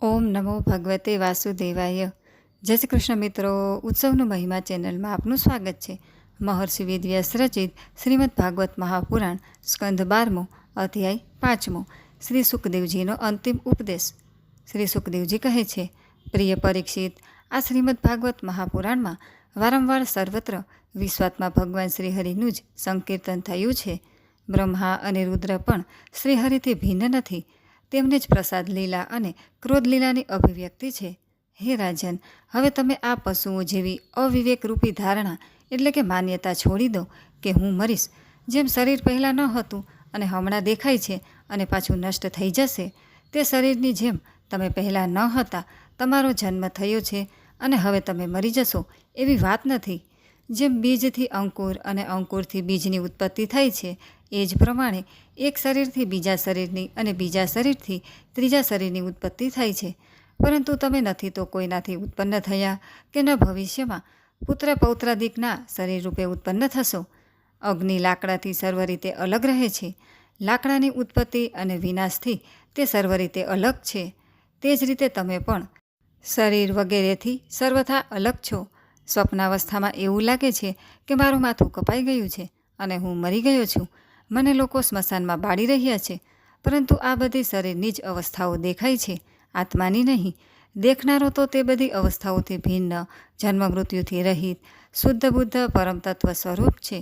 ઓમ નમો ભગવતે વાસુદેવાય. જય શ્રી કૃષ્ણ મિત્રો, ઉત્સવનું મહિમા ચેનલમાં આપનું સ્વાગત છે. મહર્ષિ વેદવ્યાસ રચિત શ્રીમદ ભાગવત મહાપુરાણ સ્કંધ બારમો, અધ્યાય પાંચમો. શ્રી સુખદેવજીનો અંતિમ ઉપદેશ. શ્રી સુખદેવજી કહે છે, પ્રિય પરીક્ષિત, આ શ્રીમદ ભાગવત મહાપુરાણમાં વારંવાર સર્વત્ર વિશ્વાત્મા ભગવાન શ્રીહરિનું જ સંકીર્તન થયું છે. બ્રહ્મા અને રુદ્ર પણ શ્રીહરિથી ભિન્ન નથી તેમને જ પ્રસાદ લીલા અને ક્રોધ લીલાની અભિવ્યક્તિ છે. હે રાજન, હવે તમે આ પશુઓ જેવી અવિવેકરૂપી ધારણા એટલે કે માન્યતા છોડી દો કે હું મરીશ. જેમ શરીર પહેલાં ન હતું અને હમણાં દેખાય છે અને પાછું નષ્ટ થઈ જશે, તે શરીરની જેમ તમે પહેલાં ન હતા, તમારો જન્મ થયો છે અને હવે તમે મરી જશો એવી વાત નથી. જેમ બીજથી અંકુર અને અંકુરથી બીજની ઉત્પત્તિ થઈ છે, એ જ પ્રમાણે એક શરીરથી બીજા શરીરની અને બીજા શરીરથી ત્રીજા શરીરની ઉત્પત્તિ થાય છે. પરંતુ તમે નથી તો કોઈનાથી ઉત્પન્ન થયા કે ન ભવિષ્યમાં પુત્ર પૌત્રાદિકના શરીર રૂપે ઉત્પન્ન થશો. અગ્નિ લાકડાથી સર્વ રીતે અલગ રહે છે. લાકડાની ઉત્પત્તિ અને વિનાશથી તે સર્વ રીતે અલગ છે. તે જ રીતે તમે પણ શરીર વગેરેથી સર્વથા અલગ છો. સ્વપ્નાવસ્થામાં એવું લાગે છે કે મારું માથું કપાઈ ગયું છે અને હું મરી ગયો છું. મને લોકો સ્મશાનમાં બાળી રહ્યા છે, પરંતુ આ બધી શરીરની જ અવસ્થાઓ દેખાય છે. આત્માની નહીં, દેખનારો તો તે બધી અવસ્થાઓથી ભિન્ન જન્મ મૃત્યુથી રહિત, શુદ્ધ બુદ્ધ પરમ તત્વ સ્વરૂપ છે.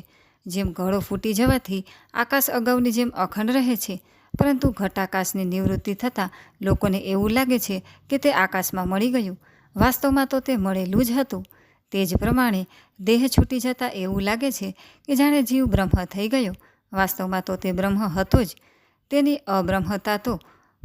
જેમ ઘડો ફૂટી જવાથી આકાશ અગાઉની જેમ અખંડ રહે છે, પરંતુ ઘટાકાશની નિવૃત્તિ થતાં લોકોને એવું લાગે છે કે તે આકાશમાં મળી ગયું. વાસ્તવમાં તો તે મળેલું જ હતું. તે જ પ્રમાણે દેહ છૂટી જતાં એવું લાગે છે કે જાણે જીવ બ્રહ્મ થઈ ગયો. વાસ્તવમાં તો તે બ્રહ્મ હતો જ. તેની અબ્રહ્મતા તો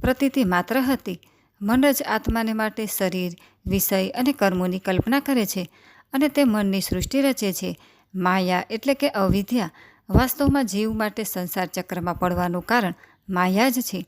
પ્રતીતિ માત્ર હતી. મન જ આત્માને માટે શરીર, વિષય અને કર્મોની કલ્પના કરે છે અને તે મનની સૃષ્ટિ રચે છે. માયા એટલે કે અવિદ્યા વાસ્તવમાં જીવ માટે સંસાર ચક્રમાં પડવાનું કારણ માયા જ છે.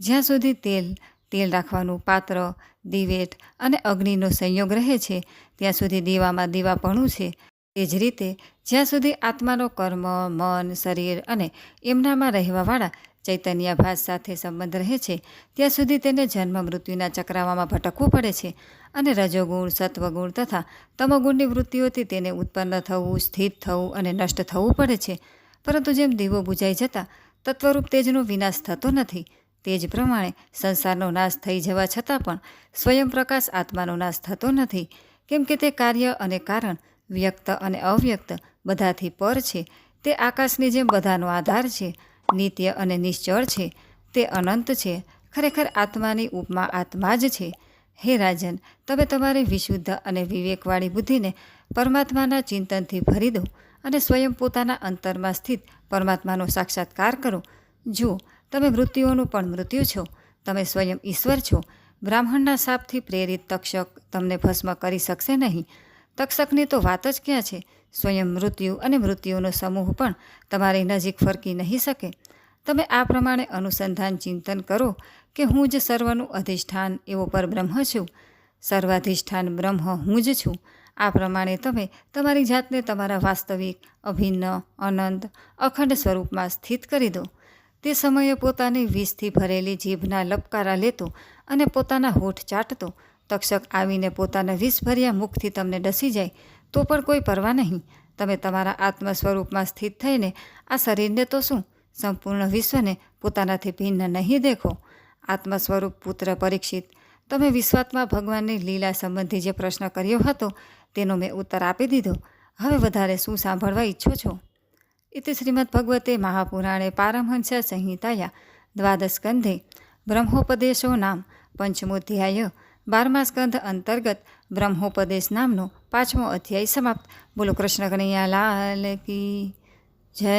જ્યાં સુધી તેલ તેલ રાખવાનું પાત્ર, દિવેટ અને અગ્નિનો સંયોગ રહે છે. ત્યાં સુધી દીવામાં દીવાપણું છે. તે જ રીતે જ્યાં સુધી આત્માનો કર્મ, મન, શરીર અને એમનામાં રહેવાવાળા ચૈતન્યાભાસ સાથે સંબંધ રહે છે, ત્યાં સુધી તેને જન્મ મૃત્યુના ચક્રાવામાં ભટકવું પડે છે અને રજોગુણ, સત્વગુણ તથા તમોગુણની વૃત્તિઓથી તેને ઉત્પન્ન થવું, સ્થિત થવું અને નષ્ટ થવું પડે છે. પરંતુ જેમ દીવો બુજાઈ જતાં, તત્વરૂપ તેજનો વિનાશ થતો નથી. તે જ પ્રમાણે સંસારનો નાશ થઈ જવા છતાં પણ સ્વયં પ્રકાશ આત્માનો નાશ થતો નથી. કેમ કે તે કાર્ય અને કારણ, વ્યક્ત અને અવ્યક્ત, બધાથી પર છે. તે આકાશની જેમ બધાનો આધાર છે. નિત્ય અને નિશ્ચળ છે. તે અનંત છે. ખરેખર આત્માની ઉપમા આત્મા જ છે. હે રાજન, તમે તમારી વિશુદ્ધ અને વિવેકવાળી બુદ્ધિને પરમાત્માના ચિંતનથી ભરી દો અને સ્વયં પોતાના અંતરમાં સ્થિત પરમાત્માનો સાક્ષાત્કાર કરો. જુઓ તમે મૃત્યુઓનું પણ મૃત્યુ છો. તમે સ્વયં ઈશ્વર છો. બ્રાહ્મણના શાપથી પ્રેરિત તક્ષક તમને ભસ્મ કરી શકશે નહીં. તક્ષકની તો વાત જ ક્યાં છે? સ્વયં મૃત્યુ અને મૃત્યુનો સમૂહ પણ તમારી નજીક ફરકી નહીં શકે. તમે આ પ્રમાણે અનુસંધાન ચિંતન કરો કે હું જ સર્વનું અધિષ્ઠાન એવો પરબ્રહ્મ છું. સર્વાધિષ્ઠાન બ્રહ્મ હું જ છું. આ પ્રમાણે તમે તમારી જાતને તમારા વાસ્તવિક, અભિન્ન, અનંત, અખંડ સ્વરૂપમાં સ્થિત કરી દો. તે સમયે પોતાની વીજથી ભરેલી જીભના લપકારા લેતો અને પોતાના હોઠ ચાટતો. તક્ષક આવીને પોતાના વિષભર્યા મુખથી તમને ડસી જાય, તો પણ કોઈ પરવા નહીં. તમે તમારા આત્મ સ્વરૂપમાં સ્થિત થઈને આ શરીરને તો શું? સંપૂર્ણ વિશ્વને પોતાનાથી ભિન્ન નહીં દેખો. આત્મ સ્વરૂપ પુત્ર પરીક્ષિત, તમે વિશ્વાત્મા ભગવાનની લીલા સંબંધી જે પ્રશ્ન કર્યો હતો, તેનો મેં ઉત્તર આપી દીધો. હવે વધારે શું સાંભળવા ઈચ્છો છો? મહાપુરાણે પારમહંસ સંહિતાયા દ્વાદશ સ્કંધે બ્રહ્મોપદેશો નામ પંચમોધ્યાય બારમા સ્કંધ અંતર્ગત બ્રહ્મોપદેશ નામનો પાંચમો અધ્યાય સમાપ્ત બોલો કૃષ્ણ કનૈયા લાલ કી જય